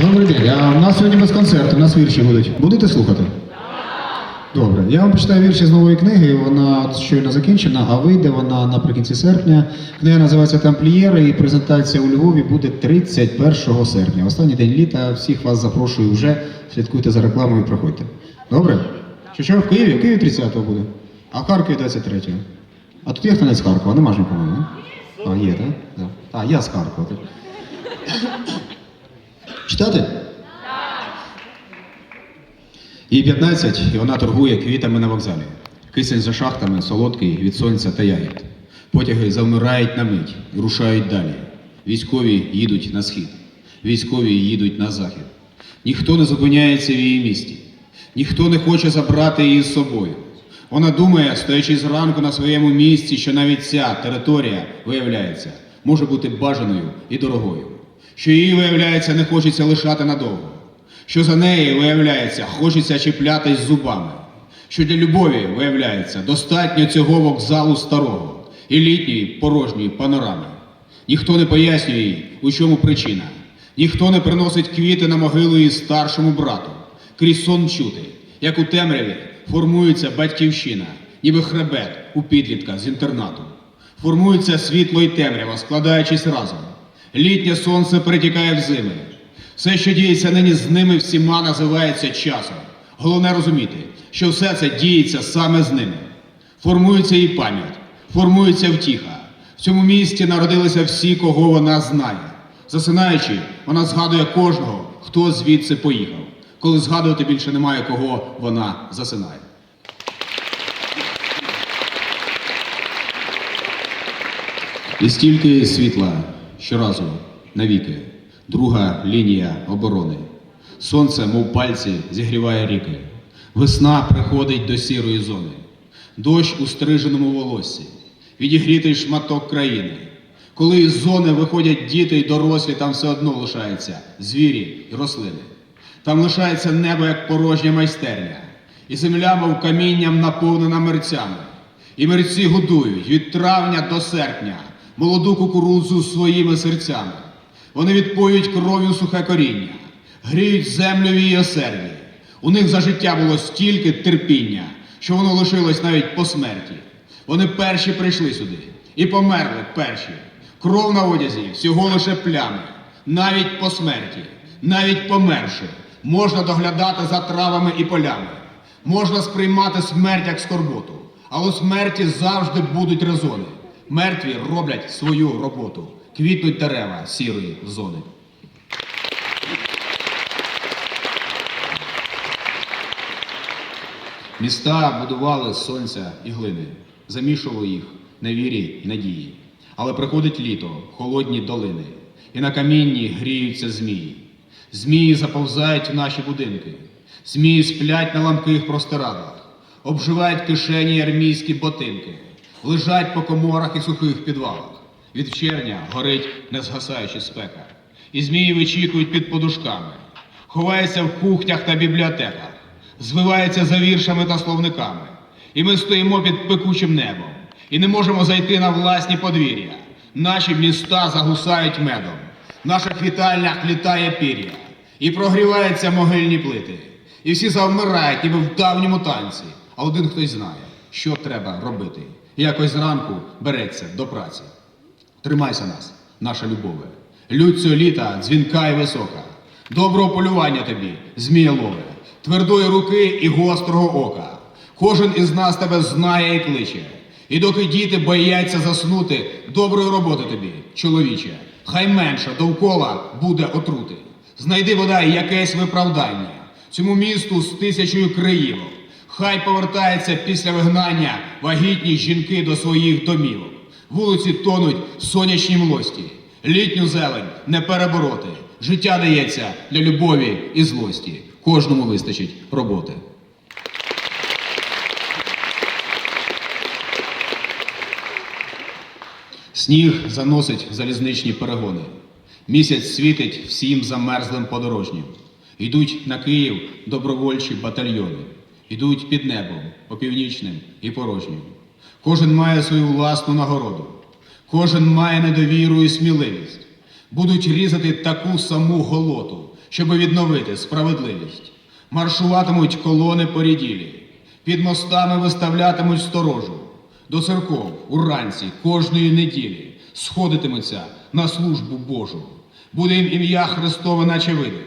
Добрий день. А у нас сьогодні без концерту, у нас вірші будуть. Будете слухати? Добре. Я вам почитаю вірші з нової книги. Вона щойно закінчена, а вийде вона наприкінці серпня. Книга називається Тамплієри і презентація у Львові буде 31 серпня. Останній день літа. Всіх вас запрошую вже. Слідкуйте за рекламою, приходьте. Добре? Що що в Києві? В Києві 30-го буде. А в Харкові 23-го. А тут є хто не з Харкова, нема ж нікого, не? А, є, так? Да? А, я з Харкова. Читати? Їй 15, і вона торгує квітами на вокзалі. Кисень за шахтами, солодкий від сонця та ягід. Потяги завмирають на мить рушають далі. Військові їдуть на схід, військові їдуть на захід. Ніхто не зупиняється в її місті, ніхто не хоче забрати її з собою. Вона думає, стоячи зранку на своєму місці, що навіть ця територія, виявляється, може бути бажаною і дорогою, що її, виявляється, не хочеться лишати надовго, що за неї, виявляється, хочеться чіплятись зубами, що для любові, виявляється, достатньо цього вокзалу старого і літньої порожньої панорами. Ніхто не пояснює їй, у чому причина. Ніхто не приносить квіти на могилу її старшому брату. Крізь сон чути, як у темряві формується батьківщина, ніби хребет у підлітка з інтернату. Формується світло і темрява, складаючись разом. Літнє сонце перетікає в зими. Все, що діється нині з ними всіма, називається часом. Головне розуміти, що все це діється саме з ними. Формується її пам'ять, формується втіха. В цьому місті народилися всі, кого вона знає. Засинаючи, вона згадує кожного, хто звідси поїхав. Коли згадувати більше немає кого, вона засинає. І стільки світла щоразу навіки, друга лінія оборони. Сонце, мов пальці, зігріває ріки. Весна приходить до сірої зони. Дощ у стриженому волоссі, відігрітий шматок країни. Коли із зони виходять діти й дорослі, там все одно лишаються звірі й рослини. Там лишається небо, як порожня майстерня, і земля, мов камінням, наповнена мерцями. І мерці годують від травня до серпня молоду кукурудзу своїми серцями. Вони відпоюють кров'ю сухе коріння, гріють землю в її оселі. У них за життя було стільки терпіння, що воно лишилось навіть по смерті. Вони перші прийшли сюди і померли перші. Кров на одязі всього лише плями, навіть по смерті, навіть померши, можна доглядати за травами і полями. Можна сприймати смерть як скорботу, але у смерті завжди будуть резони. Мертві роблять свою роботу, квітнуть дерева сірої зони. Міста будували з сонця і глини, замішували їх на вірі й надії. Але приходить літо, холодні долини, і на камінні гріються змії. Змії заповзають в наші будинки, змії сплять на ламких простирадлах, обживають кишені армійські ботинки, лежать по коморах і сухих підвалах. Від червня горить незгасаюча спека, і змії вичікують під подушками, ховаються в кухнях та бібліотеках звивається за віршами та словниками. І ми стоїмо під пекучим небом і не можемо зайти на власні подвір'я. Наші міста загусають медом, в наших вітальнях літає пір'я, і прогріваються могильні плити. І всі завмирають, ніби в давньому танці. А один хтось знає, що треба робити. Якось зранку береться до праці. Тримайся нас, наша любове. Людь літа дзвінка і висока. Доброго полювання тобі, змієлове, твердої руки і гострого ока. Кожен із нас тебе знає і кличе. І доки діти бояться заснути, доброї роботи тобі, чоловіче. Хай менше довкола буде отрути. Знайди бодай якесь виправдання цьому місту з тисячою криївок. Хай повертаються після вигнання вагітні жінки до своїх домівок. Вулиці тонуть в сонячній млості. Літню зелень не перебороти. Життя дається для любові і злості. Кожному вистачить роботи. Сніг заносить залізничні перегони. Місяць світить всім замерзлим подорожнім. Йдуть на Київ добровольчі батальйони. Йдуть під небом, опівнічним і порожнім. Кожен має свою власну нагороду. Кожен має недовіру і сміливість. Будуть різати таку саму голоту, щоб відновити справедливість. Маршуватимуть колони поріділі, під мостами виставлятимуть сторожу. До церков уранці кожної неділі сходитимуться на службу Божу. Буде їм ім'я Христове, наче видих.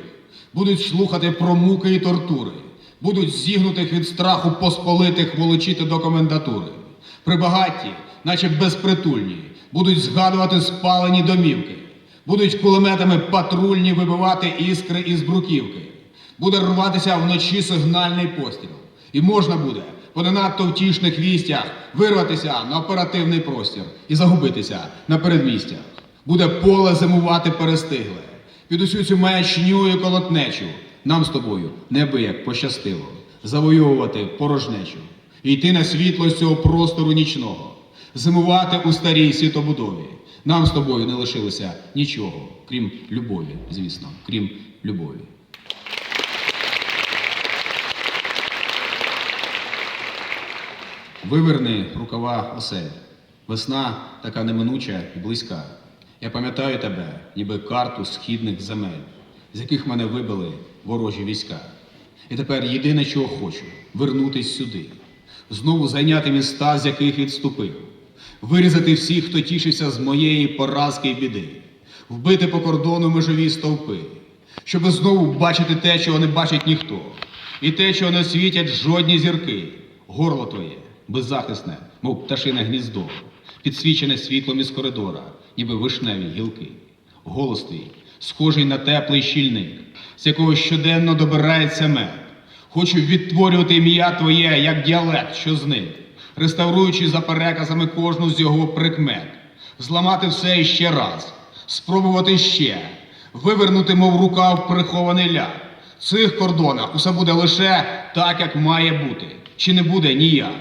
Будуть слухати про муки і тортури, будуть зігнутих від страху посполитих волочити до комендатури. При багатті, наче безпритульні, будуть згадувати спалені домівки, будуть кулеметами патрульні вибивати іскри із бруківки. Буде рватися вночі сигнальний постріл. І можна буде по не надто втішних вістях вирватися на оперативний простір і загубитися на передмістях. Буде поле зимувати перестигле. Під усю цю маячню і колотнечу нам з тобою неабияк пощастило завойовувати порожнечу йти на світло з цього простору нічного, зимувати у старій світобудові. Нам з тобою не лишилося нічого, крім любові, звісно, крім любові. Виверни рукава осель. Весна така неминуча і близька. Я пам'ятаю тебе, ніби карту східних земель, з яких мене вибили ворожі війська. І тепер єдине, чого хочу вернутись сюди, знову зайняти міста, з яких відступив, вирізати всіх, хто тішився з моєї поразки і біди, вбити по кордону межові стовпи, щоби знову бачити те, чого не бачить ніхто, і те, чого не світять жодні зірки, горло твоє, беззахисне, мов пташине гніздо, підсвічене світлом із коридора, ніби вишневі гілки. Голос твій, схожий на теплий щільник, з якого щоденно добирається мед. Хочу відтворювати ім'я твоє, як діалект, що зник, реставруючи за переказами кожну з його прикмет, зламати все іще раз, спробувати ще, вивернути, мов рукав прихований ляд. В цих кордонах усе буде лише так, як має бути, чи не буде ніяк.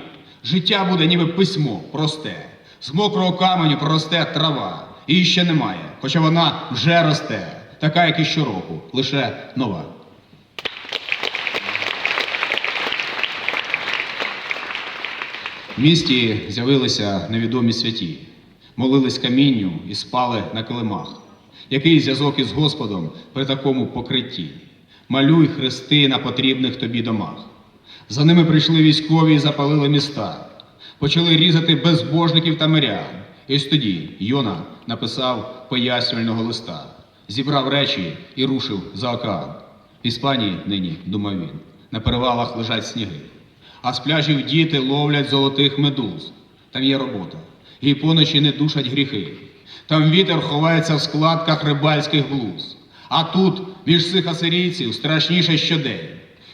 Життя буде ніби письмо просте, з мокрого каменю проросте трава. Її ще немає, хоча вона вже росте, така, як і щороку, лише нова. В місті з'явилися невідомі святі, молились камінню і спали на килимах. Який зв'язок із Господом при такому покритті? Малюй хрести на потрібних тобі домах. За ними прийшли військові і запалили міста, почали різати безбожників та мирян. І ось тоді Йона написав пояснювального листа, зібрав речі і рушив за океан. В Іспанії нині, думав він, на перевалах лежать сніги, а з пляжів діти ловлять золотих медуз. Там є робота, і поночі не душать гріхи. Там вітер ховається в складках рибальських блуз. А тут, між цих асирійців, страшніше щодень.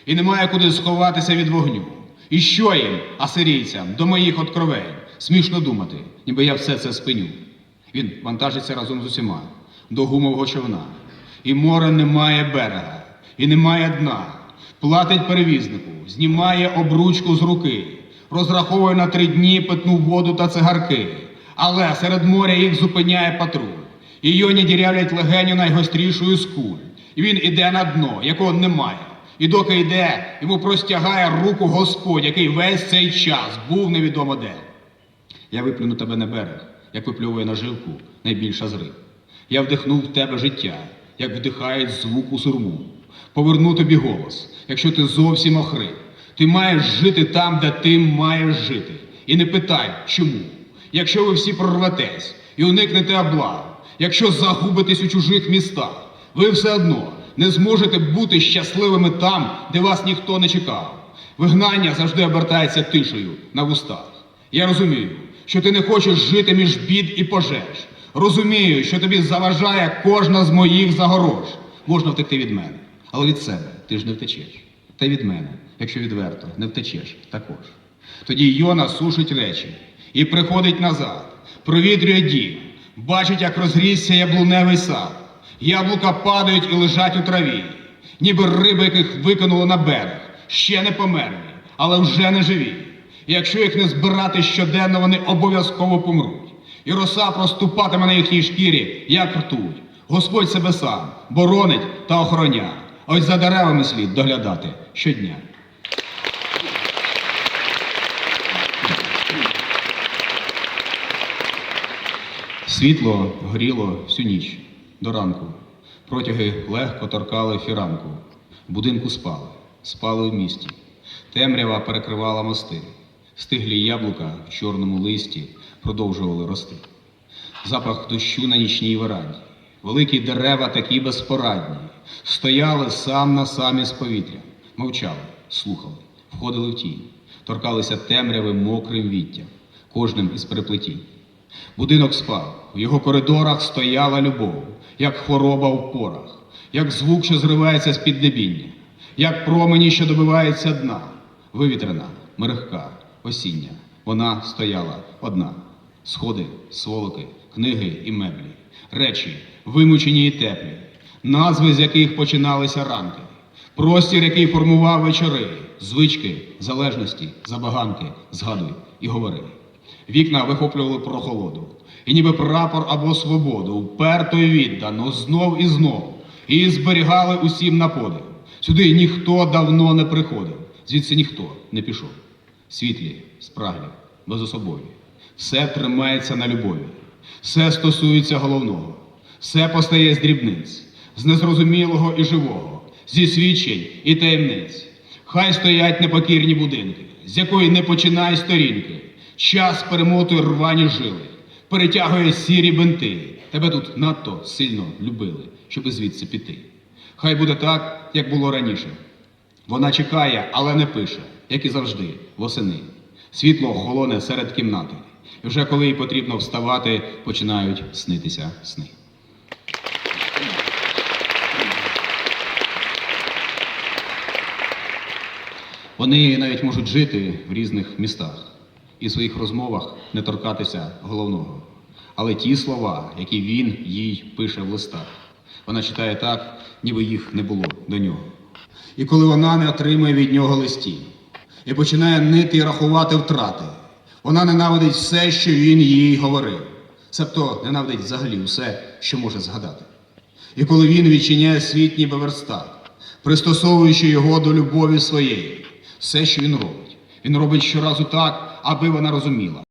І немає куди сховатися від вогню. І що їм, асирійцям, до моїх откровень? Смішно думати, ніби я все це спиню. Він вантажиться разом з усіма до гумового човна. І море не має берега, і немає дна. Платить перевізнику, знімає обручку з руки, розраховує на три дні питну воду та цигарки. Але серед моря їх зупиняє патруль. І йоні дірявлять легеню найгострішою з. І він іде на дно, якого немає. І доки йде, йому простягає руку Господь, який весь цей час був невідомо де. Я виплюну тебе на берег, як випльовує наживку найбільша з риб. Я вдихнув в тебе життя, як вдихають звук у сурму. Поверну тобі голос, якщо ти зовсім охрип. Ти маєш жити там, де ти маєш жити. І не питай, чому. Якщо ви всі прорветесь і уникнете облав, якщо загубитесь у чужих містах, ви все одно не зможете бути щасливими там, де вас ніхто не чекав. Вигнання завжди обертається тишею на вустах. Я розумію, що ти не хочеш жити між бід і пожеж. Розумію, що тобі заважає кожна з моїх загорож. Можна втекти від мене, але від себе ти ж не втечеш. Та від мене, якщо відверто, не втечеш також. Тоді Йона сушить речі і приходить назад, провітрює дім, бачить, як розрісся яблуневий сад. Яблука падають і лежать у траві, ніби риби, яких викинуло на берег, ще не померли, але вже не живі. І якщо їх не збирати щоденно, вони обов'язково помруть. І роса проступатиме на їхній шкірі, як ртуть. Господь себе сам боронить та охороняє. Ось за деревами слід доглядати щодня. Світло горіло всю ніч. до ранку. Протяги легко торкали фіранку. Будинку спали, спали в місті. Темрява перекривала мости. Стиглі яблука в чорному листі продовжували рости. Запах дощу на нічній веранді. Великі дерева такі безпорадні. Стояли сам на самі з повітря, мовчали, слухали, входили в тінь, торкалися темряви мокрим віттям, кожним із переплетінь. Будинок спав, в його коридорах стояла любов, як хвороба в порах, як звук, що зривається з піднебіння, як промені, що добивається дна, вивітрена, мерехка, осіння. Вона стояла одна. Сходи, сволоки, книги і меблі, речі, вимучені і теплі, назви, з яких починалися ранки, простір, який формував вечори, звички, залежності, забаганки, згадуй і говори. Вікна вихоплювали прохолоду, і ніби прапор або свободу, вперто й віддано, знов і знов, і зберігали усім на подив. Сюди ніхто давно не приходив, звідси ніхто не пішов. Світлі, спраглі, безособові. Все тримається на любові, все стосується головного, все постає з дрібниць, з незрозумілого і живого, зі свідчень і таємниць. Хай стоять непокірні будинки, з якої не починай сторінки. Час перемотує рвані жили, перетягує сірі бинти. Тебе тут надто сильно любили, щоб звідси піти. Хай буде так, як було раніше. Вона чекає, але не пише, як і завжди, восени. Світло холоне серед кімнати. І вже коли їй потрібно вставати, починають снитися сни. Вони навіть можуть жити в різних містах і в своїх розмовах не торкатися головного. Але ті слова, які він їй пише в листах, вона читає так, ніби їх не було до нього. І коли вона не отримує від нього листів і починає нити і рахувати втрати, вона ненавидить все, що він їй говорив, себто ненавидить взагалі все, що може згадати. І коли він відчиняє світ ніби пристосовуючи його до любові своєї, все, що він робить, він робить щоразу так, аби вона розуміла.